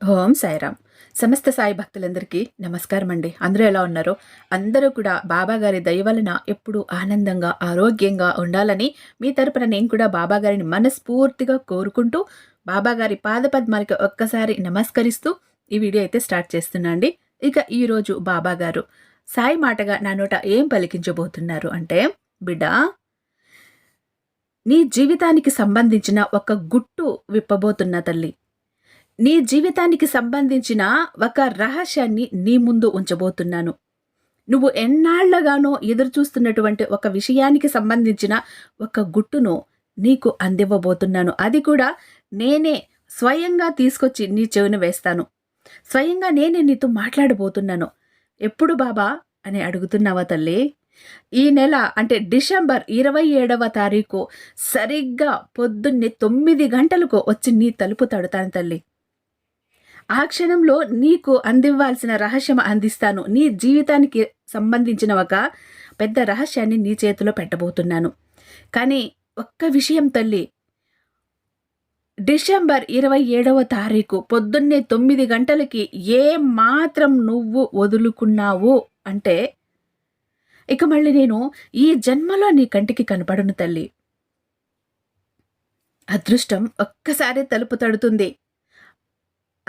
ఓం సాయిరామ్. సమస్త సాయి భక్తులందరికీ నమస్కారం అండి అందరూ ఎలా ఉన్నారో? అందరూ కూడా బాబాగారి దయ వలన ఎప్పుడూ ఆనందంగా ఆరోగ్యంగా ఉండాలని మీ తరపున నేను కూడా బాబాగారిని మనస్ఫూర్తిగా కోరుకుంటూ బాబాగారి పాదపద్మాలకి ఒక్కసారి నమస్కరిస్తూ ఈ వీడియో అయితే స్టార్ట్ చేస్తున్నా అండి. ఇక ఈరోజు బాబాగారు సాయి మాటగా నా నోట ఏం పలికించబోతున్నారు అంటే బిడ్డ నీ జీవితానికి సంబంధించిన ఒక గుట్టు విప్పబోతున్న తల్లి. నీ జీవితానికి సంబంధించిన ఒక రహస్యాన్ని నీ ముందు ఉంచబోతున్నాను. నువ్వు ఎన్నాళ్ళగానో ఎదురుచూస్తున్నటువంటి ఒక విషయానికి సంబంధించిన ఒక గుట్టును నీకు అందివ్వబోతున్నాను. అది కూడా నేనే స్వయంగా తీసుకొచ్చి నీ చెవిన వేస్తాను. స్వయంగా నేనే నీతో మాట్లాడబోతున్నాను. ఎప్పుడు బాబా? అని అడుగుతున్నావా తల్లి? ఈ నెల అంటే డిసెంబర్ ఇరవై ఏడవ తారీఖు సరిగ్గా పొద్దున్నే తొమ్మిది గంటలకు వచ్చి నీ తలుపు తడుతాను తల్లి. ఆ క్షణంలో నీకు అందివ్వాల్సిన రహస్యం అందిస్తాను. నీ జీవితానికి సంబంధించిన ఒక పెద్ద రహస్యాన్ని నీ చేతిలో పెట్టబోతున్నాను. కానీ ఒక్క విషయం తల్లి. డిసెంబర్ ఇరవై ఏడవ తారీఖు పొద్దున్నే తొమ్మిది గంటలకి ఏ మాత్రం నువ్వు వదులుకున్నావు అంటే ఇక మళ్ళీ నేను ఈ జన్మలో నీ కంటికి కనపడను తల్లి. అదృష్టం ఒక్కసారి తలుపు తడుతుంది.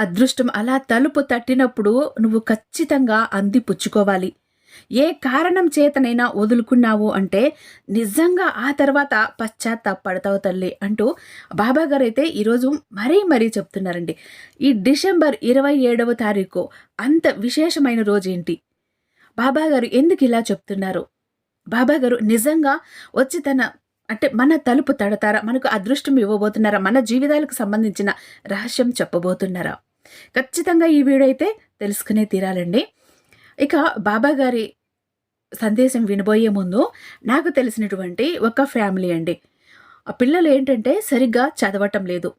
అదృష్టం అలా తలుపు తట్టినప్పుడు నువ్వు ఖచ్చితంగా అంది పుచ్చుకోవాలి. ఏ కారణం చేతనైనా వదులుకున్నావు అంటే నిజంగా ఆ తర్వాత పశ్చాత్తాపడతావు తల్లి అంటూ బాబా గారు అయితే ఈరోజు మరీ మరీ చెప్తున్నారండి. ఈ డిసెంబర్ ఇరవై ఏడవ తారీఖు అంత విశేషమైన రోజు ఏంటి? బాబా గారు ఎందుకు ఇలా చెప్తున్నారు? బాబా గారు నిజంగా వచ్చి తన అంటే మన తలుపు తడతారా? మనకు అదృష్టం ఇవ్వబోతున్నారా? మన జీవితాలకు సంబంధించిన రహస్యం చెప్పబోతున్నారా? ఖచ్చితంగా ఈ వీడియో అయితే తెలుసుకునే తీరాలండి. ఇక బాబా గారి సందేశం వినబోయే ముందు నాకు తెలిసినటువంటి ఒక ఫ్యామిలీ అండి. ఆ పిల్లలు ఏంటంటే సరిగ్గా చదవటం లేదు.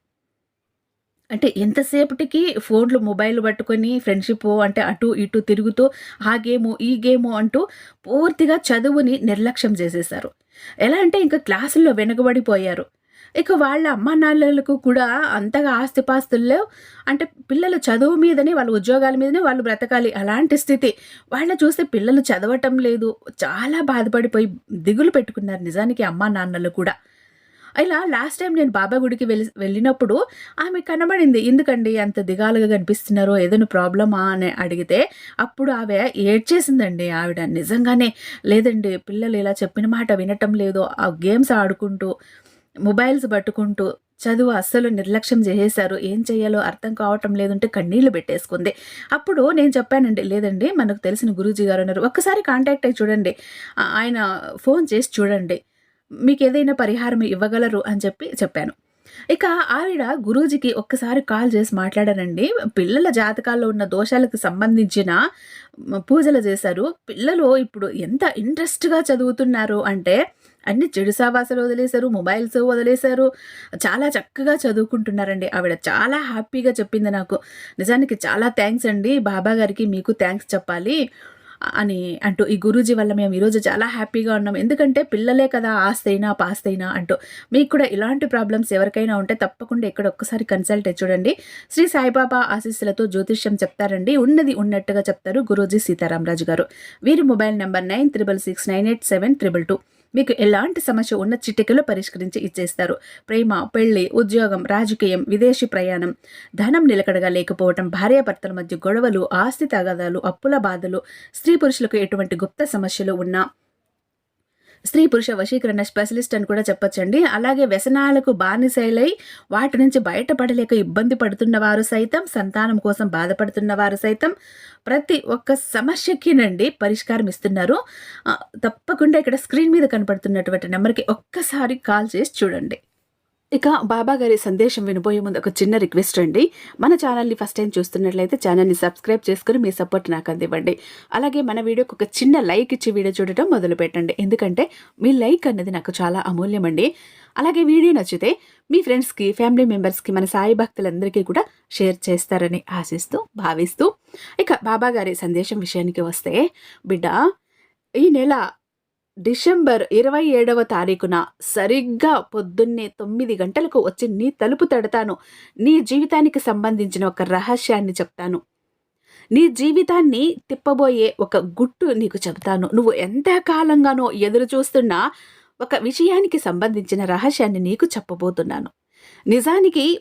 అంటే ఎంతసేపటికి ఫోన్లు మొబైల్ పట్టుకొని ఫ్రెండ్షిప్ అంటే అటు ఇటు తిరుగుతూ ఆ గేము ఈ గేము అంటూ పూర్తిగా చదువుని నిర్లక్ష్యం చేసేశారు. ఎలా అంటే ఇంకా క్లాసుల్లో వెనుకబడిపోయారు. ఇక వాళ్ళ అమ్మ నాన్నలకు కూడా అంతగా ఆస్తిపాస్తుల్లో అంటే పిల్లలు చదువు మీదనే వాళ్ళ ఉద్యోగాల మీదనే వాళ్ళు బ్రతకాలి అలాంటి స్థితి. వాళ్ళని చూస్తే పిల్లలు చదవటం లేదు. చాలా బాధపడిపోయి దిగులు పెట్టుకున్నారు నిజానికి అమ్మా నాన్నలు కూడా. ఇలా లాస్ట్ టైం నేను బాబా గుడికి వెళ్ళి వెళ్ళినప్పుడు ఆమె కనబడింది. ఎందుకండి అంత దిగాలుగా కనిపిస్తున్నారో ఏదైనా ప్రాబ్లమా అని అడిగితే అప్పుడు ఆమె ఏడ్చేసిందండి ఆవిడ. నిజంగానే లేదండి పిల్లలు ఇలా చెప్పిన మాట వినటం లేదు. ఆ గేమ్స్ ఆడుకుంటూ మొబైల్స్ పట్టుకుంటూ చదువు అస్సలు నిర్లక్ష్యం చేసేశారు. ఏం చేయాలో అర్థం కావటం లేదంటే కన్నీళ్ళు పెట్టేసుకుంది. అప్పుడు నేను చెప్పానండి లేదండి మనకు తెలిసిన గురూజీ గారు ఉన్నారు. ఒక్కసారి కాంటాక్ట్ అయ్యి చూడండి. ఆయన ఫోన్ చేసి చూడండి. మీకు ఏదైనా పరిహారం ఇవ్వగలరు అని చెప్పి చెప్పాను. ఇక ఆవిడ గురూజీకి ఒక్కసారి కాల్ చేసి మాట్లాడారండి. పిల్లల జాతకాల్లో ఉన్న దోషాలకు సంబంధించిన పూజలు చేశారు. పిల్లలు ఇప్పుడు ఎంత ఇంట్రెస్ట్గా చదువుతున్నారు అంటే అన్ని చెడు సావాసాలు వదిలేశారు మొబైల్స్ వదిలేశారు. చాలా చక్కగా చదువుకుంటున్నారండి. ఆవిడ చాలా హ్యాపీగా చెప్పింది నాకు. నిజానికి చాలా థ్యాంక్స్ అండి. బాబా గారికి మీకు థ్యాంక్స్ చెప్పాలి అని అంటూ ఈ గురూజీ వల్ల మేము ఈరోజు చాలా హ్యాపీగా ఉన్నాం. ఎందుకంటే పిల్లలే కదా ఆస్తైనా పాస్తైనా అంటూ. మీకు కూడా ఇలాంటి ప్రాబ్లమ్స్ ఎవరికైనా ఉంటే తప్పకుండా ఇక్కడ ఒక్కసారి కన్సల్ట్ చూడండి. శ్రీ సాయిబాబా ఆశీస్సులతో జ్యోతిష్యం చెప్తారండి. ఉన్నది ఉన్నట్టుగా చెప్తారు గురూజీ సీతారామరాజు గారు. వీరి mobile number nine triple six nine eight seven triple two. మీకు ఎలాంటి సమస్య ఉన్న చిటికలో పరిష్కరించి ఇచ్చేస్తారు? ప్రేమ పెళ్ళి ఉద్యోగం రాజకీయం విదేశీ ప్రయాణం ధనం నిలకడగా లేకపోవటం భార్యాభర్తల మధ్య గొడవలు ఆస్తి తగాదాలు అప్పుల బాధలు స్త్రీ పురుషులకు ఎటువంటి గుప్త సమస్యలు ఉన్నా స్త్రీ పురుష వశీకరణ స్పెషలిస్ట్ అని కూడా చెప్పొచ్చండి. అలాగే వ్యసనాలకు బానిసైలై వాటి నుంచి బయటపడలేక ఇబ్బంది పడుతున్న వారు సైతం సంతానం కోసం బాధపడుతున్న వారు సైతం ప్రతి ఒక్క సమస్యకినండి పరిష్కారం ఇస్తున్నారు. తప్పకుండా ఇక్కడ స్క్రీన్ మీద కనపడుతున్నటువంటి నెంబర్కి ఒక్కసారి కాల్ చేసి చూడండి. ఇక బాబా గారి సందేశం వినబోయే ముందు ఒక చిన్న రిక్వెస్ట్ అండి. మన ఛానల్ని ఫస్ట్ టైం చూస్తున్నట్లయితే ఛానల్ని సబ్స్క్రైబ్ చేసుకుని మీ సపోర్ట్ నాకు అందివ్వండి. అలాగే మన వీడియోకి ఒక చిన్న లైక్ ఇచ్చి వీడియో చూడటం మొదలు పెట్టండి ఎందుకంటే మీ లైక్ అన్నది నాకు చాలా అమూల్యం అండి అలాగే వీడియో నచ్చితే మీ ఫ్రెండ్స్కి ఫ్యామిలీ మెంబర్స్కి మన సాయి భక్తులందరికీ కూడా షేర్ చేస్తారని ఆశిస్తూ భావిస్తూ ఇక బాబా గారి సందేశం విషయానికి వస్తే బిడ్డ ఈ నెల డిసెంబర్ ఇరవై ఏడవ తారీఖున సరిగ్గా పొద్దున్నే తొమ్మిది గంటలకు వచ్చి నీ తలుపు తడతాను. నీ జీవితానికి సంబంధించిన ఒక రహస్యాన్ని చెప్తాను. నీ జీవితాన్ని తిప్పబోయే ఒక గుట్టు నీకు చెబుతాను. నువ్వు ఎంత కాలంగానో ఎదురు చూస్తున్నా ఒక విషయానికి సంబంధించిన రహస్యాన్ని నీకు చెప్పబోతున్నాను. నిజానికి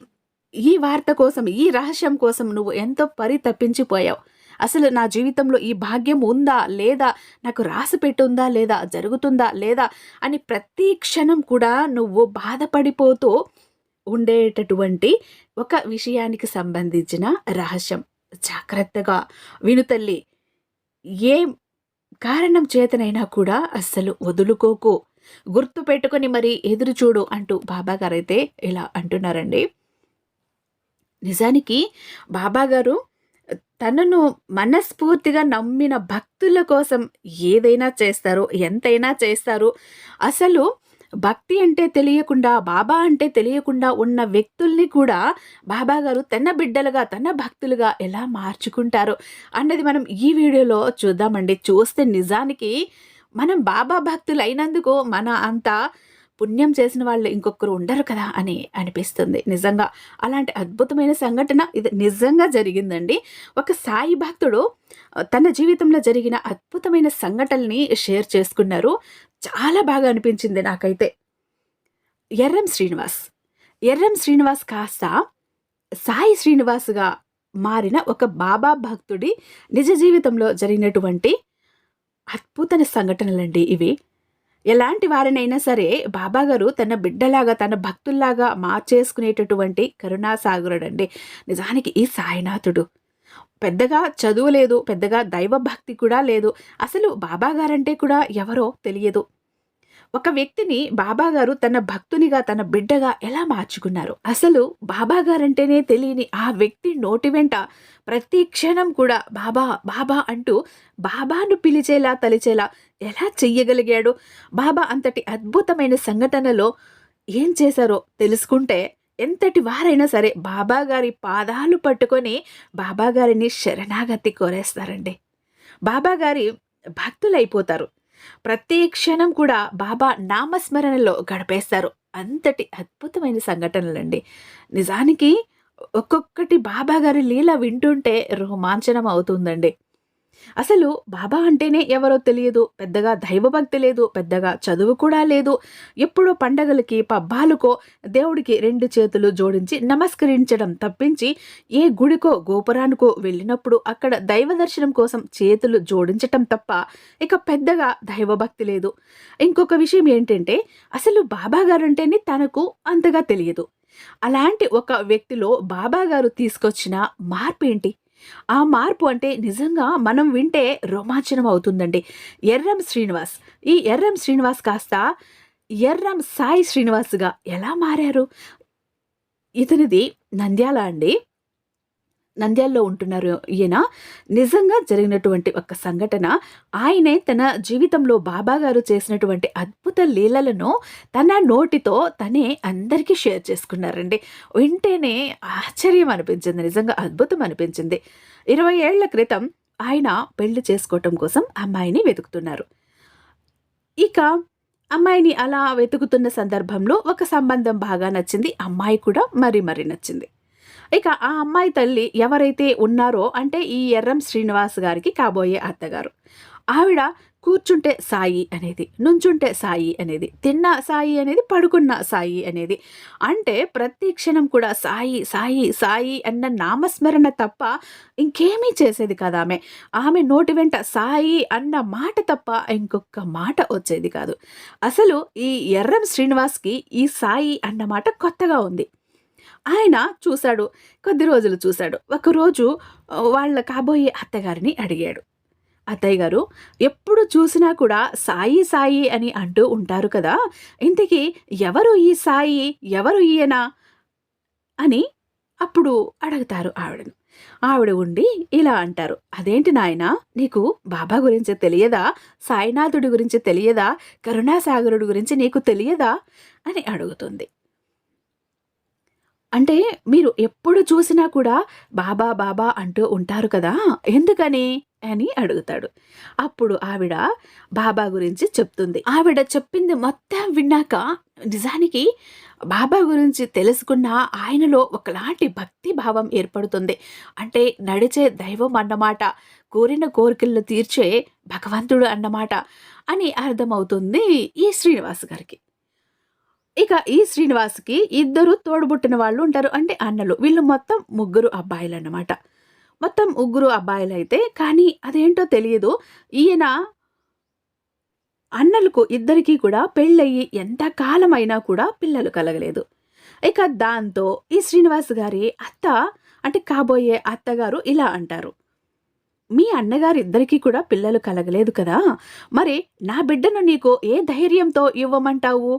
ఈ వార్త కోసం ఈ రహస్యం కోసం నువ్వు ఎంతో పరితప్పించిపోయావు అసలు నా జీవితంలో ఈ భాగ్యం ఉందా? లేదా నాకు రాసి పెట్టుందా? లేదా జరుగుతుందా? లేదా? అని ప్రతి క్షణం కూడా నువ్వు బాధపడిపోతూ ఉండేటటువంటి ఒక విషయానికి సంబంధించిన రహస్యం. జాగ్రత్తగా విను తల్లి. ఏ కారణం చేతనైనా కూడా అస్సలు వదులుకోకు. గుర్తు పెట్టుకొని మరి ఎదురు చూడు అంటూ బాబాగారైతే ఇలా అంటున్నారండి. నిజానికి బాబాగారు తనను మనస్ఫూర్తిగా నమ్మిన భక్తుల కోసం ఏదైనా చేస్తారు ఎంతైనా చేస్తారు అసలు భక్తి అంటే తెలియకుండా బాబా అంటే తెలియకుండా ఉన్న వ్యక్తుల్ని కూడా బాబా గారు తన బిడ్డలుగా తన భక్తులుగా ఎలా మార్చుకుంటారు అన్నది మనం ఈ వీడియోలో చూద్దామండి. చూస్తే నిజానికి మనం బాబా భక్తులు అయినందుకు మన అంతా పుణ్యం చేసిన వాళ్ళు ఇంకొకరు ఉండరు కదా అని అనిపిస్తుంది. నిజంగా అలాంటి అద్భుతమైన సంఘటన ఇది నిజంగా జరిగిందండి. ఒక సాయి భక్తుడు తన జీవితంలో జరిగిన అద్భుతమైన సంఘటనని షేర్ చేసుకున్నారు. చాలా బాగా అనిపించింది నాకైతే. ఎర్రం శ్రీనివాస్. ఎర్రం శ్రీనివాస్ కాస్త సాయి శ్రీనివాస్గా మారిన ఒక బాబా భక్తుడి నిజ జీవితంలో జరిగినటువంటి అద్భుతమైన సంఘటనలండి ఇవి. ఎలాంటి వారినైనా సరే బాబాగారు తన బిడ్డలాగా తన భక్తుల్లాగా మార్చేసుకునేటటువంటి కరుణాసాగరుడండి. నిజానికి ఈ సాయినాథుడు. పెద్దగా చదువు లేదు పెద్దగా దైవభక్తి కూడా లేదు. అసలు బాబాగారంటే కూడా ఎవరో తెలియదు. ఒక వ్యక్తిని బాబాగారు తన భక్తునిగా తన బిడ్డగా ఎలా మార్చుకున్నారు? అసలు బాబాగారంటేనే తెలియని ఆ వ్యక్తి నోటి వెంట ప్రతి క్షణం కూడా బాబా బాబా అంటూ బాబాను పిలిచేలా తలిచేలా ఎలా చెయ్యగలిగాడు? బాబా అంతటి అద్భుతమైన సంఘటనలో ఏం చేశారో తెలుసుకుంటే ఎంతటి వారైనా సరే బాబాగారి పాదాలు పట్టుకొని బాబాగారిని శరణాగతి కోరేస్తారండి. బాబాగారి భక్తులైపోతారు. ప్రతి క్షణం కూడా బాబా నామస్మరణలో గడిపేస్తారు. అంతటి అద్భుతమైన సంఘటనలండి. నిజానికి ఒక్కొక్కటి బాబా గారి లీల వింటుంటే రోమాంచనం అవుతుందండి అసలు బాబా అంటేనే ఎవరో తెలియదు పెద్దగా దైవభక్తి లేదు పెద్దగా చదువు కూడా లేదు. ఎప్పుడో పండగలకి పబ్బాలకో దేవుడికి రెండు చేతులు జోడించి నమస్కరించడం తప్పించి ఏ గుడికో గోపురానికో వెళ్ళినప్పుడు అక్కడ దైవ దర్శనం కోసం చేతులు జోడించటం తప్ప ఇక పెద్దగా దైవభక్తి లేదు. ఇంకొక విషయం ఏంటంటే అసలు బాబా గారంటేనే తనకు అంతగా తెలియదు. అలాంటి ఒక వ్యక్తిలో బాబా గారు తీసుకొచ్చిన మార్పు ఏంటి ఆ మార్పు అంటే నిజంగా మనం వింటే రోమాంచనం అవుతుందండి. ఎర్రం శ్రీనివాస్. ఈ ఎర్రం శ్రీనివాస్ కాస్త ఎర్రం సాయి శ్రీనివాస్గా ఎలా మారారు? ఇతనిది నంద్యాల అండి. నంద్యాల్లో ఉంటున్నారు ఈయన. నిజంగా జరిగినటువంటి ఒక సంఘటన ఆయనే తన జీవితంలో బాబా గారు చేసినటువంటి అద్భుత లీలలను తన నోటితో తనే అందరికీ షేర్ చేసుకున్నారండి. వింటేనే ఆశ్చర్యం అనిపించింది నిజంగా అద్భుతం అనిపించింది. ఇరవై ఏళ్ళ క్రితం ఆయన పెళ్ళి చేసుకోవటం కోసం అమ్మాయిని వెతుకుతున్నారు. ఇక అమ్మాయిని అలా వెతుకుతున్న సందర్భంలో ఒక సంబంధం బాగా నచ్చింది అమ్మాయి కూడా మరీ మరీ నచ్చింది. ఇక ఆ అమ్మాయి తల్లి ఎవరైతే ఉన్నారో అంటే ఈ ఎర్రం శ్రీనివాస్ గారికి కాబోయే అత్తగారు. ఆవిడ కూర్చుంటే సాయి అనేది నుంచుంటే సాయి అనేది తిన్న సాయి అనేది పడుకున్న సాయి అనేది. అంటే ప్రతి క్షణం కూడా సాయి సాయి సాయి అన్న నామస్మరణ తప్ప ఇంకేమీ చేసేది కదా ఆమె. ఆమె నోటి వెంట సాయి అన్న మాట తప్ప ఇంకొక మాట వచ్చేది కాదు. అసలు ఈ ఎర్రం శ్రీనివాస్కి ఈ సాయి అన్న మాట కొత్తగా ఉంది. ఆయన చూశాడు కొద్ది రోజులు చూశాడు. ఒకరోజు వాళ్ళ కాబోయే అత్తగారిని అడిగాడు. అత్తయ్య గారు ఎప్పుడు చూసినా కూడా సాయి సాయి అని అంటూ ఉంటారు కదా ఇంతకీ ఎవరు ఈ సాయి ఎవరు ఈయన? అని అప్పుడు అడుగుతారు ఆవిడను. ఆవిడ ఉండి ఇలా అంటారు అదేంటి నాయన నీకు బాబా గురించి తెలియదా? సాయినాథుడి గురించి తెలియదా? కరుణాసాగరుడి గురించి నీకు తెలియదా? అని అడుగుతుంది. అంటే మీరు ఎప్పుడు చూసినా కూడా బాబా బాబా అంటూ ఉంటారు కదా ఎందుకని అని అడుగుతాడు. అప్పుడు ఆవిడ బాబా గురించి చెప్తుంది. ఆవిడ చెప్పింది మొత్తం విన్నాక నిజానికి బాబా గురించి తెలుసుకున్న ఆయనలో ఒకలాంటి భక్తి భావం ఏర్పడుతుంది. అంటే నడిచే దైవం అన్నమాట కోరిన కోరికలను తీర్చే భగవంతుడు అన్నమాట అని అర్థమవుతుంది ఈ శ్రీనివాస్ గారికి. ఇక ఈ శ్రీనివాస్కి ఇద్దరు తోడుబుట్టిన వాళ్ళు ఉంటారు. అంటే అన్నలు. వీళ్ళు మొత్తం ముగ్గురు అబ్బాయిలు అన్నమాట మొత్తం ముగ్గురు అబ్బాయిలు అయితే కానీ అదేంటో తెలియదు ఈయన అన్నలకు ఇద్దరికీ కూడా పెళ్ళయ్యి ఎంత కాలమైనా కూడా పిల్లలు కలగలేదు. ఇక దాంతో ఈ శ్రీనివాస్ గారి అత్త అంటే కాబోయే అత్తగారు ఇలా అంటారు. మీ అన్నగారు ఇద్దరికీ కూడా పిల్లలు కలగలేదు కదా? మరి నా బిడ్డను నీకు ఏ ధైర్యంతో ఇవ్వమంటావు?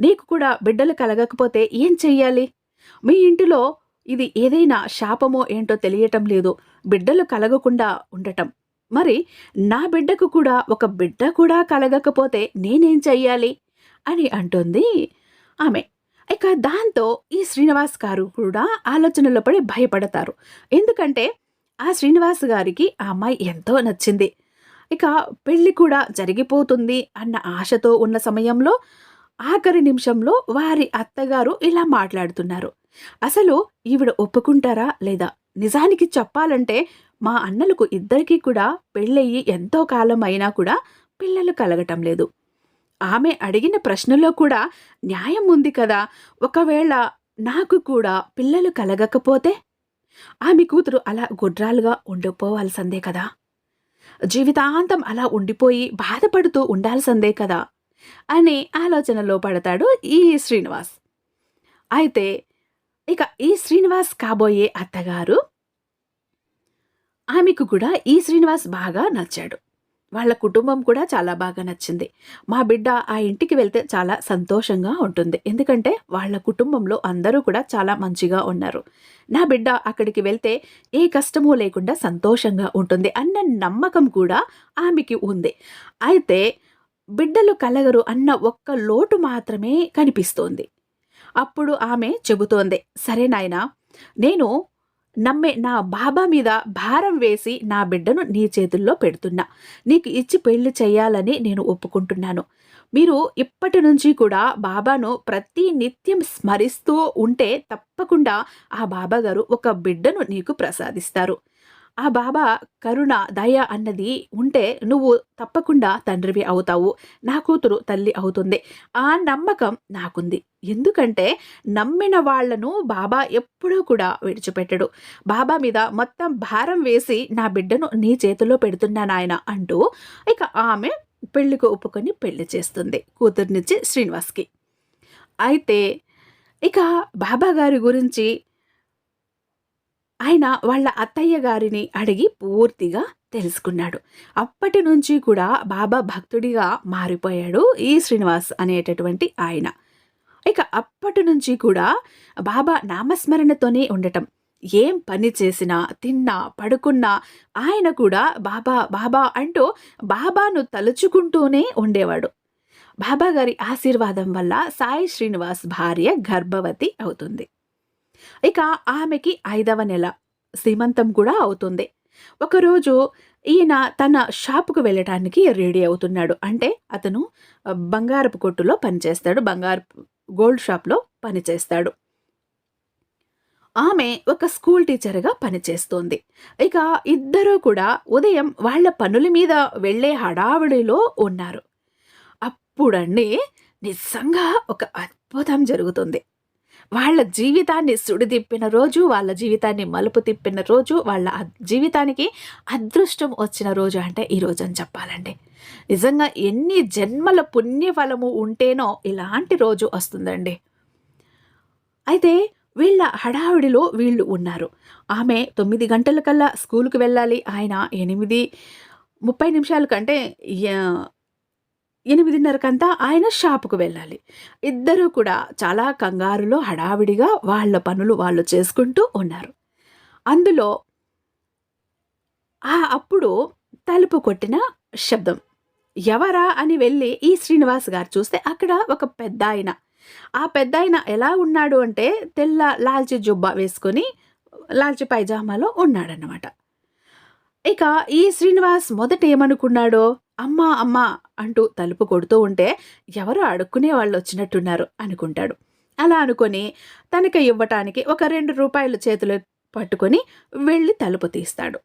నీకు కూడా బిడ్డలు కలగకపోతే ఏం చెయ్యాలి? మీ ఇంటిలో ఇది ఏదైనా శాపమో ఏంటో తెలియటం లేదు. బిడ్డలు కలగకుండా ఉండటం. మరి నా బిడ్డకు కూడా ఒక బిడ్డ కూడా కలగకపోతే నేనేం చెయ్యాలి? అని అంటుంది ఆమె. ఇక దాంతో ఈ శ్రీనివాస్ గారు కూడా ఆలోచనలో పడి భయపడతారు. ఎందుకంటే ఆ శ్రీనివాస్ గారికి ఆ అమ్మాయి ఎంతో నచ్చింది. ఇక పెళ్ళి కూడా జరిగిపోతుంది అన్న ఆశతో ఉన్న సమయంలో ఆఖరి నిమిషంలో వారి అత్తగారు ఇలా మాట్లాడుతున్నారు. అసలు ఈవిడ ఒప్పుకుంటారా లేదా? నిజానికి చెప్పాలంటే మా అన్నలకు ఇద్దరికీ కూడా పెళ్ళయ్యి ఎంతో కాలం అయినా కూడా పిల్లలు కలగటం లేదు. ఆమె అడిగిన ప్రశ్నలో కూడా న్యాయం ఉంది కదా ఒకవేళ నాకు కూడా పిల్లలు కలగకపోతే? ఆమె కూతురు అలా గుడ్రాలుగా ఉండిపోవాల్సిందే కదా. జీవితాంతం అలా ఉండిపోయి బాధపడుతూ ఉండాల్సిందే కదా. అని ఆలోచనలో పడతాడు ఈ శ్రీనివాస్. అయితే ఇక ఈ శ్రీనివాస్ కాబోయే అత్తగారు? ఆమెకు కూడా ఈ శ్రీనివాస్ బాగా నచ్చాడు. వాళ్ళ కుటుంబం కూడా చాలా బాగా నచ్చింది. మా బిడ్డ ఆ ఇంటికి వెళ్తే చాలా సంతోషంగా ఉంటుంది. ఎందుకంటే వాళ్ళ కుటుంబంలో అందరూ కూడా చాలా మంచిగా ఉన్నారు. నా బిడ్డ అక్కడికి వెళ్తే ఏ కష్టమూ లేకుండా సంతోషంగా ఉంటుంది అన్న నమ్మకం కూడా ఆమెకి ఉంది. అయితే బిడ్డలు కలగరు అన్న ఒక్క లోటు మాత్రమే కనిపిస్తోంది. అప్పుడు ఆమె చెబుతోంది సరే నాయనా నేను నమ్మే నా బాబా మీద భారం వేసి నా బిడ్డను నీ చేతుల్లో పెడుతున్నా. నీకు ఇచ్చి పెళ్ళి చేయాలని నేను ఒప్పుకుంటున్నాను. మీరు ఇప్పటి నుంచి కూడా బాబాను ప్రతి నిత్యం స్మరిస్తూ ఉంటే తప్పకుండా ఆ బాబాగారు ఒక బిడ్డను నీకు ప్రసాదిస్తారు. ఆ బాబా కరుణ దయ అన్నది ఉంటే నువ్వు తప్పకుండా తండ్రివి అవుతావు. నా కూతురు తల్లి అవుతుంది. ఆ నమ్మకం నాకుంది. ఎందుకంటే నమ్మిన వాళ్ళను బాబా ఎప్పుడూ కూడా విడిచిపెట్టడు. బాబా మీద మొత్తం భారం వేసి నా బిడ్డను నీ చేతిలో పెడుతున్నానాయన అంటూ ఇక ఆమె పెళ్ళికి ఒప్పుకొని పెళ్ళి చేస్తుంది కూతుర్నిచ్చి శ్రీనివాస్కి. అయితే ఇక బాబా గారి గురించి ఆయన వాళ్ళ అత్తయ్య గారిని అడిగి పూర్తిగా తెలుసుకున్నాడు. అప్పటి నుంచి కూడా బాబా భక్తుడిగా మారిపోయాడు ఈ శ్రీనివాస్ అనేటటువంటి ఆయన. ఇక అప్పటి నుంచి కూడా బాబా నామస్మరణతోనే ఉండటం. ఏం పని చేసినా తిన్నా పడుకున్నా ఆయన కూడా బాబా బాబా అంటూ బాబాను తలుచుకుంటూనే ఉండేవాడు. బాబా గారి ఆశీర్వాదం వల్ల సాయి శ్రీనివాస్ భార్య గర్భవతి అవుతుంది. ఇక ఆమెకి ఐదవ నెల సీమంతం కూడా అవుతుంది. ఒకరోజు ఈయన తన షాపుకు వెళ్ళటానికి రెడీ అవుతున్నాడు. అంటే అతను బంగారపు కొట్టులో పనిచేస్తాడు. బంగారు గోల్డ్ షాప్లో పనిచేస్తాడు. ఆమె ఒక స్కూల్ టీచర్గా పనిచేస్తోంది. ఇక ఇద్దరూ కూడా ఉదయం వాళ్ళ పనుల మీద వెళ్ళే హడావిడిలో ఉన్నారు. అప్పుడండి నిజంగా ఒక అద్భుతం జరుగుతుంది. వాళ్ళ జీవితాన్ని సుడిదిప్పిన రోజు వాళ్ళ జీవితాన్ని మలుపు తిప్పిన రోజు వాళ్ళ జీవితానికి అదృష్టం వచ్చిన రోజు అంటే ఈ అని చెప్పాలండి. నిజంగా ఎన్ని జన్మల పుణ్యఫలము ఉంటేనో ఇలాంటి రోజు వస్తుందండి. అయితే వీళ్ళ హడావిడిలో వీళ్ళు ఉన్నారు. ఆమె తొమ్మిది గంటల కల్లా స్కూల్కి వెళ్ళాలి. ఆయన ఎనిమిది ముప్పై నిమిషాల కంటే ఎనిమిదిన్నరకంతా ఆయన షాపుకు వెళ్ళాలి. ఇద్దరూ కూడా చాలా కంగారులో హడావిడిగా వాళ్ళ పనులు వాళ్ళు చేసుకుంటూ ఉన్నారు. అందులో ఆ అప్పుడు తలుపు కొట్టిన శబ్దం. ఎవరా? అని వెళ్ళి ఈ శ్రీనివాస్ గారు చూస్తే అక్కడ ఒక పెద్ద ఆయన ఆ పెద్ద ఆయన ఎలా ఉన్నాడు అంటే తెల్ల లాల్చి జుబ్బా వేసుకొని లాల్చి పైజామాలో ఉన్నాడన్నమాట. ఇక ఈ శ్రీనివాస్ మొదట ఏమనుకున్నాడో? అమ్మా అమ్మా అంటూ తలుపు కొడుతూ ఉంటే ఎవరో అడుక్కునే వాళ్ళు వచ్చినట్టున్నారు అనుకుంటాడు. అలా అనుకొని తనకి ఇవ్వటానికి ఒక రెండు రూపాయలు చేతిలో పట్టుకొని వెళ్ళి తలుపు తీస్తాడు.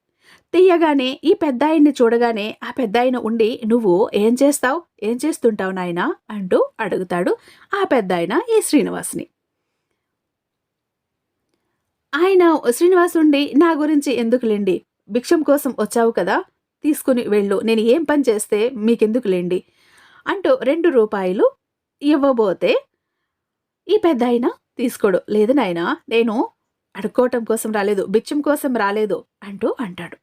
తీయగానే ఈ పెద్దాయన్ని చూడగానే ఆ పెద్దాయన ఉండి నువ్వు ఏం చేస్తావు? ఏం చేస్తుంటావు నాయనా? అంటూ అడుగుతాడు ఆ పెద్దాయన ఈ శ్రీనివాస్ని. ఆయన శ్రీనివాస్ ఉండి నా గురించి ఎందుకులేండి? భిక్షం కోసం వచ్చావు కదా? తీసుకుని వెళ్ళు. నేను ఏం పని చేస్తే మీకెందుకు లేండి అంటూ రెండు రూపాయలు ఇవ్వబోతే ఈ పెద్ద ఆయన తీసుకోడు. లేదు నాయనా నేను అడుక్కోవటం కోసం రాలేదు బిచ్చం కోసం రాలేదు అంటూ అంటాడు.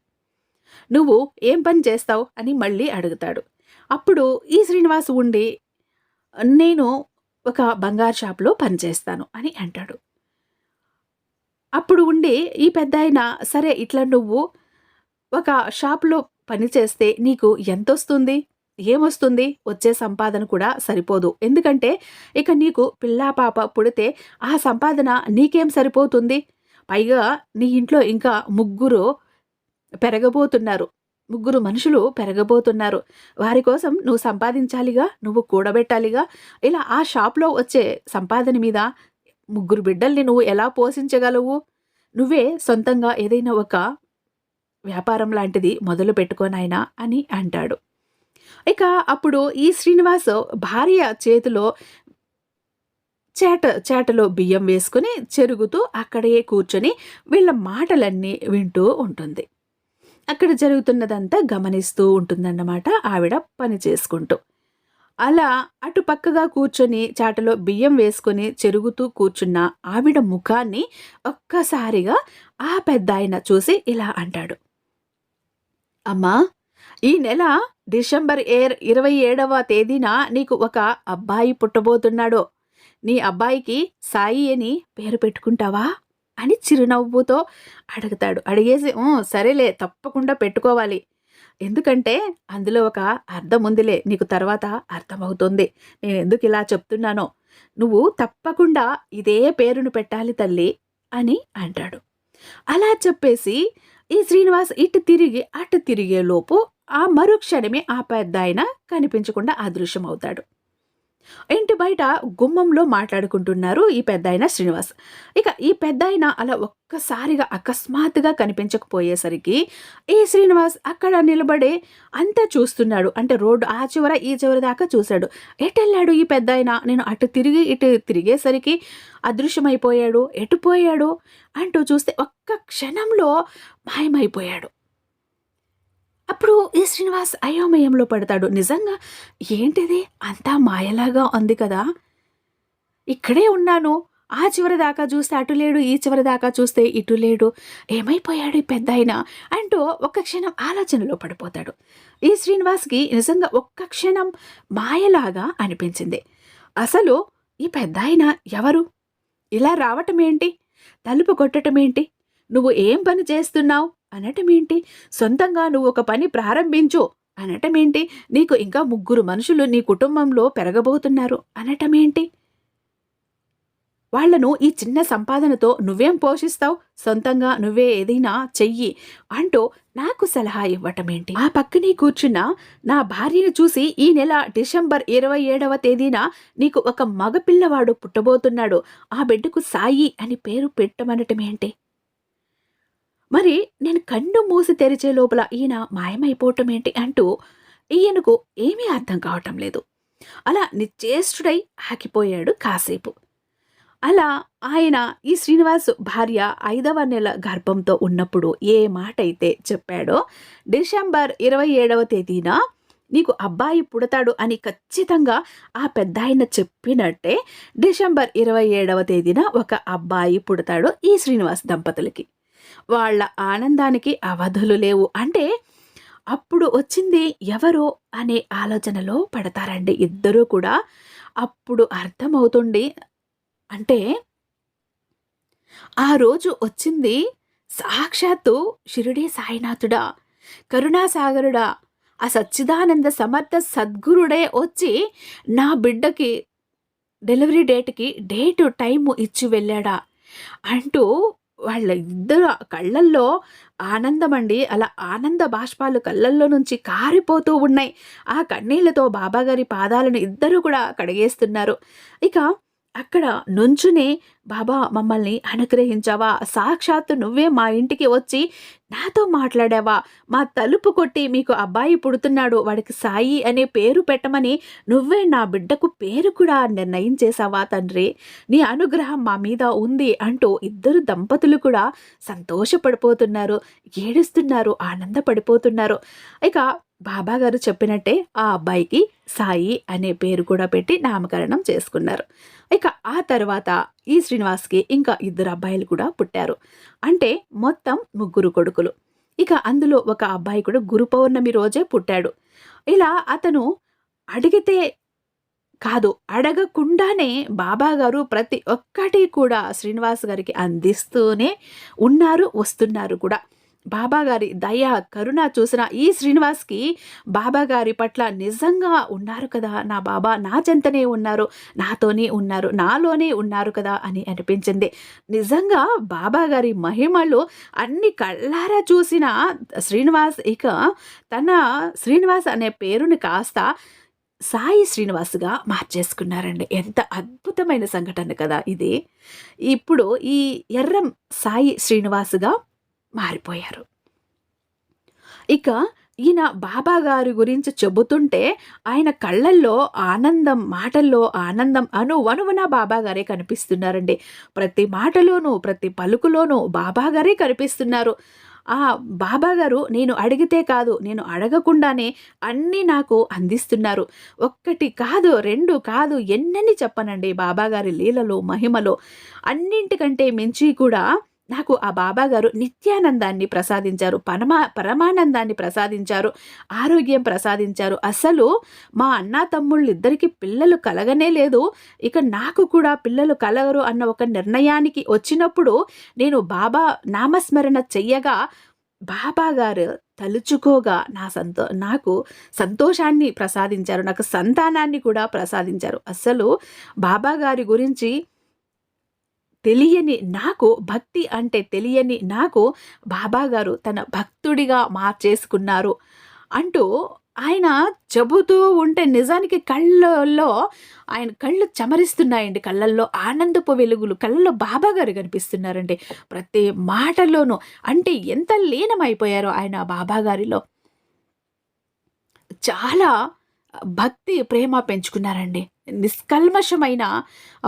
నువ్వు ఏం పని చేస్తావు అని మళ్ళీ అడుగుతాడు. అప్పుడు ఈ శ్రీనివాస్ ఉండి నేను ఒక బంగారు షాప్లో పనిచేస్తాను అని అంటాడు. అప్పుడు ఉండి ఈ పెద్ద ఆయన సరే ఇట్లా నువ్వు ఒక షాప్లో పని చేస్తే నీకు ఎంతొస్తుంది? ఏమొస్తుంది? వచ్చే సంపాదన కూడా సరిపోదు. ఎందుకంటే ఇక నీకు పిల్లా పాప పుడితే ఆ సంపాదన నీకేం సరిపోతుంది? పైగా నీ ఇంట్లో ఇంకా ముగ్గురు పెరగబోతున్నారు. ముగ్గురు మనుషులు పెరగబోతున్నారు. వారి కోసం నువ్వు సంపాదించాలిగా? నువ్వు కూడబెట్టాలిగా? ఇలా ఆ షాప్లో వచ్చే సంపాదన మీద ముగ్గురు బిడ్డల్ని నువ్వు ఎలా పోషించగలవు? నువ్వే సొంతంగా ఏదైనా ఒక వ్యాపారం లాంటిది మొదలు పెట్టుకోనైనా అని అంటాడు. ఇక అప్పుడు ఈ శ్రీనివాస్ భార్య చేతిలో చేట చేటలో బియ్యం వేసుకుని చెరుగుతూ అక్కడే కూర్చొని వీళ్ళ మాటలన్నీ వింటూ ఉంటుంది. అక్కడ జరుగుతున్నదంతా గమనిస్తూ ఉంటుందన్నమాట ఆవిడ పని చేసుకుంటూ. అలా అటు పక్కగా కూర్చొని చాటలో బియ్యం వేసుకొని చెరుగుతూ కూర్చున్న ఆవిడ ముఖాన్ని ఒక్కసారిగా ఆ పెద్ద ఆయన చూసి ఇలా అంటాడు. అమ్మా ఈ నెల డిసెంబర్ ఏర్ ఇరవై ఏడవ తేదీన నీకు ఒక అబ్బాయి పుట్టబోతున్నాడు. నీ అబ్బాయికి సాయి అని పేరు పెట్టుకుంటావా? అని చిరునవ్వుతో అడుగుతాడు. అడిగేసి సరేలే తప్పకుండా పెట్టుకోవాలి. ఎందుకంటే అందులో ఒక అర్థం ఉందిలే నీకు తర్వాత అర్థమవుతుంది. నేను ఎందుకు ఇలా చెప్తున్నానో. నువ్వు తప్పకుండా ఇదే పేరును పెట్టాలి తల్లి అని అంటాడు. అలా చెప్పేసి ఈ శ్రీనివాస్ ఇటు తిరిగి అటు తిరిగే లోపు ఆ మరుక్షణమే ఆ పెద్ద ఆయన కనిపించకుండా అదృశ్యం అవుతాడు ఇంటి బయట గుమ్మంలో మాట్లాడుకుంటున్నారు ఈ పెద్ద శ్రీనివాస్. ఇక ఈ పెద్దాయన అలా ఒక్కసారిగా అకస్మాత్తుగా కనిపించకపోయేసరికి ఈ శ్రీనివాస్ అక్కడ నిలబడి అంతా చూస్తున్నాడు. అంటే రోడ్డు ఆ చివర ఈ చివరి దాకా చూశాడు. ఎటెళ్ళాడు ఈ పెద్దాయన? నేను అటు తిరిగి ఇటు తిరిగేసరికి అదృశ్యమైపోయాడు. ఎటు పోయాడు? అంటూ చూస్తే ఒక్క క్షణంలో మాయమైపోయాడు. అప్పుడు ఈ శ్రీనివాస్ అయోమయంలో పడతాడు? నిజంగా? ఏంటిది? అంతా మాయలాగా ఉంది కదా. ఇక్కడే ఉన్నాను. ఆ చివరి దాకా చూస్తే అటు లేడు ఈ చివరి దాకా చూస్తే ఇటు లేడు. ఏమైపోయాడు ఈ పెద్ద అయినా అంటూ ఒక్క క్షణం ఆలోచనలో పడిపోతాడు. ఈ శ్రీనివాస్కి నిజంగా ఒక్క క్షణం మాయలాగా అనిపించింది. అసలు ఈ పెద్ద ఆయన ఎవరు? ఇలా రావటం ఏంటి తలుపు కొట్టడం ఏంటి నువ్వు ఏం పని చేస్తున్నావు? అనటమేంటి? సొంతంగా నువ్వు ఒక పని ప్రారంభించు. అనటమేంటి? నీకు ఇంకా ముగ్గురు మనుషులు నీ కుటుంబంలో పెరగబోతున్నారు. అనటమేంటి? వాళ్ళను ఈ చిన్న సంపాదనతో నువ్వేం పోషిస్తావు? సొంతంగా నువ్వే ఏదైనా చెయ్యి అంటూ నాకు సలహా ఇవ్వటమేంటి? ఆ పక్కనే కూర్చున్న నా భార్యను చూసి ఈ నెల డిసెంబర్ ఇరవై ఏడవ తేదీన నీకు ఒక మగపిల్లవాడు పుట్టబోతున్నాడు. ఆ బిడ్డకు సాయి అని పేరు పెట్టమనటమేంటి? మరి నేను కన్ను మూసి తెరిచే లోపల ఈయన మాయమైపోవటం ఏంటి అంటూ ఈయనకు ఏమీ అర్థం కావటం లేదు. అలా నిశ్చేష్టుడై ఆగిపోయాడు కాసేపు. అలా ఆయన ఈ శ్రీనివాస్ భార్య ఐదవ నెల గర్భంతో ఉన్నప్పుడు ఏ మాట అయితే చెప్పాడో డిసెంబర్ ఇరవై ఏడవ తేదీన నీకు అబ్బాయి పుడతాడు అని ఖచ్చితంగా ఆ పెద్ద ఆయన చెప్పినట్టే డిసెంబర్ ఇరవై ఏడవ తేదీన ఒక అబ్బాయి పుడతాడు ఈ శ్రీనివాస్ దంపతులకి. వాళ్ళ ఆనందానికి అవధులు లేవు. అంటే అప్పుడు వచ్చింది ఎవరు అనే ఆలోచనలో పడతారండి ఇద్దరూ కూడా. అప్పుడు అర్థమవుతుంది అంటే ఆ రోజు వచ్చింది సాక్షాత్తు షిరిడి సాయినాథుడా కరుణాసాగరుడా. ఆ సచ్చిదానంద సమర్థ సద్గురుడే వచ్చి నా బిడ్డకి డెలివరీ డేట్కి డేటు టైము ఇచ్చి వెళ్ళాడా అంటూ వాళ్ళ ఇద్దరు కళ్ళల్లో ఆనందం అండి అలా ఆనంద బాష్పాలు కళ్ళల్లో నుంచి కారిపోతూ ఉన్నాయి. ఆ కన్నీళ్ళతో బాబాగారి పాదాలను ఇద్దరు కూడా కడిగేస్తున్నారు. ఇక అక్కడ నుంచునే బాబా మమ్మల్ని అనుగ్రహించావా? సాక్షాత్తు నువ్వే మా ఇంటికి వచ్చి నాతో మాట్లాడావా? మా తలుపు కొట్టి మీకు అబ్బాయి పుడుతున్నాడు వాడికి సాయి అనే పేరు పెట్టమని నువ్వే నా బిడ్డకు పేరు కూడా నిర్ణయం చేశావా తండ్రి? నీ అనుగ్రహం మా మీద ఉంది అంటూ ఇద్దరు దంపతులు కూడా సంతోషపడిపోతున్నారు ఏడుస్తున్నారు ఆనందపడిపోతున్నారు. ఇక బాబా గారు చెప్పినట్టే ఆ అబ్బాయికి సాయి అనే పేరు కూడా పెట్టి నామకరణం చేసుకున్నారు. ఇక ఆ తర్వాత ఈ శ్రీనివాస్కి ఇంకా ఇద్దరు అబ్బాయిలు కూడా పుట్టారు. అంటే మొత్తం ముగ్గురు కొడుకులు. ఇక అందులో ఒక అబ్బాయి కూడా గురు పౌర్ణమి రోజే పుట్టాడు. ఇలా అతను అడిగితే కాదు అడగకుండానే బాబా గారు ప్రతి ఒక్కటి కూడా శ్రీనివాస్ గారికి అందిస్తూనే ఉన్నారు వస్తున్నారు కూడా. బాబాగారి దయ కరుణ చూసిన ఈ శ్రీనివాస్కి బాబాగారి పట్ల నిజంగా ఉన్నారు కదా నా బాబా నా చెంతనే ఉన్నారు నాతోనే ఉన్నారు నాలోనే ఉన్నారు కదా అని అనిపించింది. నిజంగా బాబాగారి మహిమలు అన్ని కళ్ళారా చూసిన శ్రీనివాస్ ఇక తన శ్రీనివాస్ అనే పేరుని కాస్త సాయి శ్రీనివాస్గా మార్చేసుకున్నారండి. ఎంత అద్భుతమైన సంఘటన కదా ఇది. ఇప్పుడు ఈ ఎర్రం సాయి శ్రీనివాస్గా మారిపోయారు. ఇక ఈయన బాబా గారి గురించి చెబుతుంటే ఆయన కళ్ళల్లో ఆనందం మాటల్లో ఆనందం అను వనువన బాబా గారే కనిపిస్తున్నారండి. ప్రతి మాటలోనూ ప్రతి పలుకులోనూ బాబా గారే కనిపిస్తున్నారు. ఆ బాబాగారు నేను అడిగితే కాదు నేను అడగకుండానే అన్నీ నాకు అందిస్తున్నారు. ఒక్కటి కాదు రెండు కాదు ఎన్నని చెప్పనండి బాబాగారి లీలలో మహిమలో. అన్నింటికంటే మించి కూడా నాకు ఆ బాబా గారు నిత్యానందాన్ని ప్రసాదించారు పరమా పరమానందాన్ని ప్రసాదించారు ఆరోగ్యం ప్రసాదించారు. అసలు మా అన్నా తమ్ముళ్ళు ఇద్దరికి పిల్లలు కలగనే లేదు. ఇక నాకు కూడా పిల్లలు కలగరు అన్న ఒక నిర్ణయానికి వచ్చినప్పుడు నేను బాబా నామస్మరణ చెయ్యగా బాబా గారు తలుచుకోగా నా సంతో నాకు సంతోషాన్ని ప్రసాదించారు నాకు సంతానాన్ని కూడా ప్రసాదించారు. అసలు బాబా గారి గురించి తెలియని నాకు భక్తి అంటే తెలియని నాకు బాబాగారు తన భక్తుడిగా మార్చేసుకున్నారు అంటూ ఆయన చెబుతూ ఉంటే నిజానికి కళ్ళల్లో ఆయన కళ్ళు చమరిస్తున్నాయండి. కళ్ళల్లో ఆనందపు వెలుగులు కళ్ళల్లో బాబాగారు కనిపిస్తున్నారండి. ప్రతి మాటలోనూ అంటే ఎంత లీనమైపోయారో ఆయన బాబాగారిలో చాలా భక్తి ప్రేమ పెంచుకున్నారండి. నిష్కల్మషమైన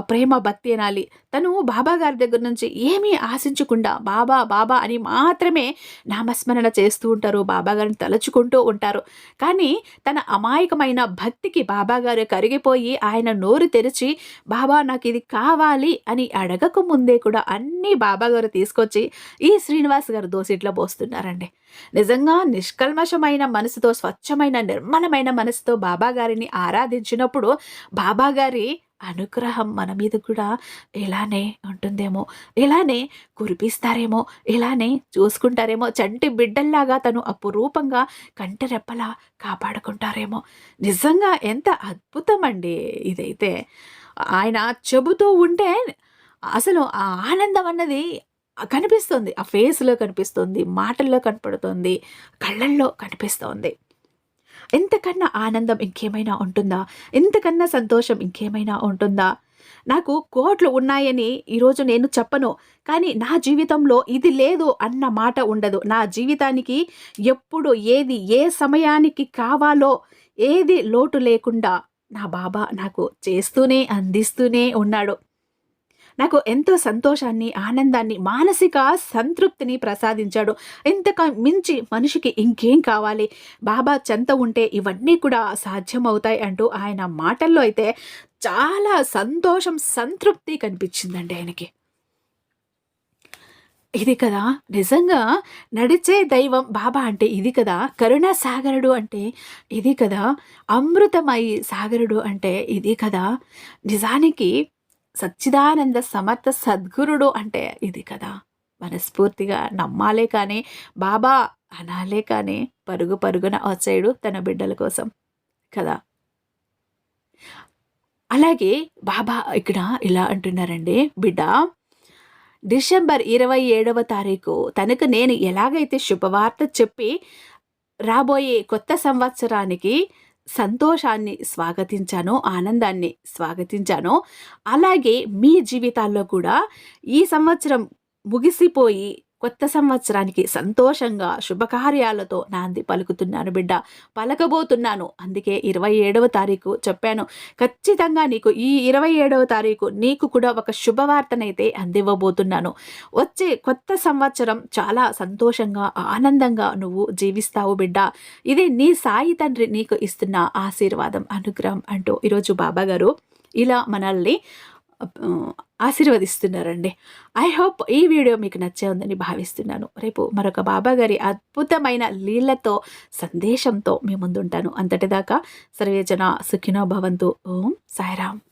ప్రేమ భక్తి అనాలి. తను బాబా గారి దగ్గర నుంచి ఏమీ ఆశించకుండా బాబా బాబా అని మాత్రమే నామస్మరణ చేస్తూ ఉంటారు. బాబా గారిని తలుచుకుంటూ ఉంటారు. కానీ తన అమాయకమైన భక్తికి బాబా గారు కరిగిపోయి ఆయన నోరు తెరిచి బాబా నాకు ఇది కావాలి అని అడగక ముందే కూడా అన్నీ బాబా గారు తీసుకొచ్చి ఈ శ్రీనివాస్ గారు దోసిట్లో పోస్తున్నారండి. నిజంగా నిష్కల్మషమైన మనసుతో స్వచ్ఛమైన నిర్మలమైన మనసుతో బాబా గారిని ఆరాధించినప్పుడు బాబా గారి అనుగ్రహం మన మీద కూడా ఇలానే ఉంటుందేమో ఇలానే కురిపిస్తారేమో ఇలానే చూసుకుంటారేమో చంటి బిడ్డల్లాగా తను అపురూపంగా కంటరెప్పలా కాపాడుకుంటారేమో. నిజంగా ఎంత అద్భుతం అండి ఇదైతే. ఆయన చెబుతూ ఉంటే అసలు ఆ ఆనందం అన్నది కనిపిస్తుంది. ఆ ఫేస్లో కనిపిస్తుంది మాటల్లో కనపడుతుంది కళ్ళల్లో కనిపిస్తోంది. ఎంతకన్నా ఆనందం ఇంకేమైనా ఉంటుందా? ఎంతకన్నా సంతోషం ఇంకేమైనా ఉంటుందా? నాకు కోట్లు ఉన్నాయని ఈరోజు నేను చెప్పను కానీ నా జీవితంలో ఇది లేదు అన్న మాట ఉండదు. నా జీవితానికి ఎప్పుడు ఏది ఏ సమయానికి కావాలో ఏది లోటు లేకుండా నా బాబా నాకు చేస్తూనే అందిస్తూనే ఉన్నాడు. నాకు ఎంతో సంతోషాన్ని ఆనందాన్ని మానసిక సంతృప్తిని ప్రసాదించాడు. ఇంతక మించి మనిషికి ఇంకేం కావాలి? బాబా చెంత ఉంటే ఇవన్నీ కూడా సాధ్యమవుతాయి అంటూ ఆయన మాటల్లో అయితే చాలా సంతోషం సంతృప్తి కనిపించిందండి ఆయనకి. ఇది కదా నిజంగా నడిచే దైవం బాబా అంటే ఇది కదా కరుణా సాగరుడు అంటే ఇది కదా అమృతమయి సాగరుడు అంటే ఇది కదా. నిజానికి సచ్చిదానంద సమర్థ సద్గురుడు అంటే ఇది కదా. మనస్ఫూర్తిగా నమ్మాలే కానీ బాబా అనాలే కానీ పరుగు పరుగున వచ్చాడు తన బిడ్డల కోసం కదా. అలాగే బాబా ఇక్కడ ఇలా అంటున్నారండి బిడ్డ డిసెంబర్ ఇరవై ఏడవ తారీఖు తనకు నేను ఎలాగైతే శుభవార్త చెప్పి రాబోయే కొత్త సంవత్సరానికి సంతోషాన్ని స్వాగతించానో ఆనందాన్ని స్వాగతించానో అలాగే మీ జీవితాల్లో కూడా ఈ సంవత్సరం ముగిసిపోయి కొత్త సంవత్సరానికి సంతోషంగా శుభకార్యాలతో నాంది పలుకుతున్నాను బిడ్డ. పలకబోతున్నాను. అందుకే ఇరవై ఏడవ తారీఖు చెప్పాను. ఖచ్చితంగా నీకు ఈ ఇరవై ఏడవ తారీఖు నీకు కూడా ఒక శుభవార్తనైతే అందివ్వబోతున్నాను. వచ్చే కొత్త సంవత్సరం చాలా సంతోషంగా ఆనందంగా నువ్వు జీవిస్తావు బిడ్డ. ఇది నీ సాయి తండ్రి నీకు ఇస్తున్న ఆశీర్వాదం అనుగ్రహం అంటూ ఈరోజు బాబా గారు ఇలా మనల్ని ఆశీర్వదిస్తున్నారండి. ఐ హోప్ ఈ వీడియో మీకు నచ్చే ఉందని భావిస్తున్నాను. రేపు మరొక బాబా గారి అద్భుతమైన లీలతో సందేశంతో మీ ముందుంటాను. అంతటిదాకా సర్వేజన సుఖినో భవంతు. ఓం సాయిరామ్.